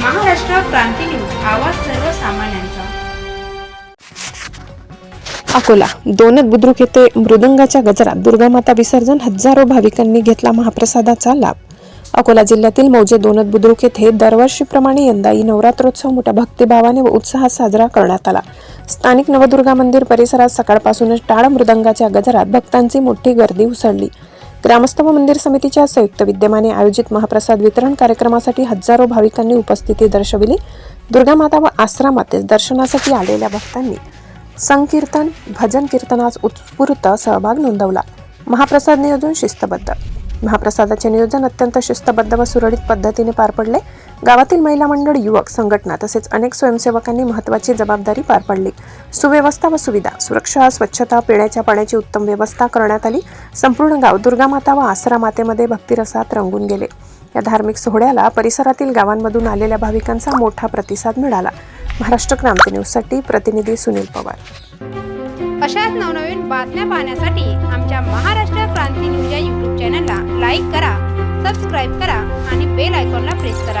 क्रांती news आवाज सर्वसामान्यांचा. अकोला दोनत बुद्रुक येथे मृदंगाच्या गजरात दुर्गामाता विसर्जन हजारो भाविकांनी घेतला महाप्रसादाचा लाभ. अकोला जिल्ह्यातील मौजे दोनत बुद्रुक येथे दरवर्षीप्रमाणे यंदाही नवरात्रोत्सव मोठ्या भक्तिभावाने व उत्साहात साजरा करण्यात आला. स्थानिक नवदुर्गा मंदिर परिसरात सकाळपासूनच टाळ मृदंगाच्या गजरात भक्तांची मोठी गर्दी उसळली. ग्रामस्थ व मंदिर समितीच्या संयुक्त विद्यमाने आयोजित महाप्रसाद वितरण कार्यक्रमासाठी हजारो भाविकांनी उपस्थिती दर्शविली. दुर्गामाता व आश्रमात दर्शनासाठी आलेल्या भक्तांनी संकीर्तन भजन कीर्तनास उत्स्फूर्त सहभाग नोंदवला. महाप्रसाद नियोजन शिस्तबद्ध. महाप्रसादाचे नियोजन अत्यंत शिस्तबद्ध व सुरळीत पद्धतीने पार पडले. गावातील महिला मंडळ युवक संघटना तसेच अनेक स्वयंसेवकांनी महत्त्वाची जबाबदारी पार पाडली. सुव्यवस्था व सुविधा सुरक्षा स्वच्छता पिण्याच्या पाण्याची उत्तम व्यवस्था करण्यात आली. संपूर्ण गाव दुर्गामाता व आसरा मातेमध्ये भक्तिरसात रंगून गेले. या धार्मिक सोहळ्याला परिसरातील गावांमधून आलेल्या भाविकांचा मोठा प्रतिसाद मिळाला. महाराष्ट्र क्रांती न्यूजसाठी प्रतिनिधी सुनील पवार. अशाच नवनवीन बातम्या पाहण्यासाठी आमच्या महाराष्ट्र क्रांती न्यूज या यूट्यूब चॅनलला लाईक करा सबस्क्राईब करा आणि बेल आयकॉनला प्रेस करा.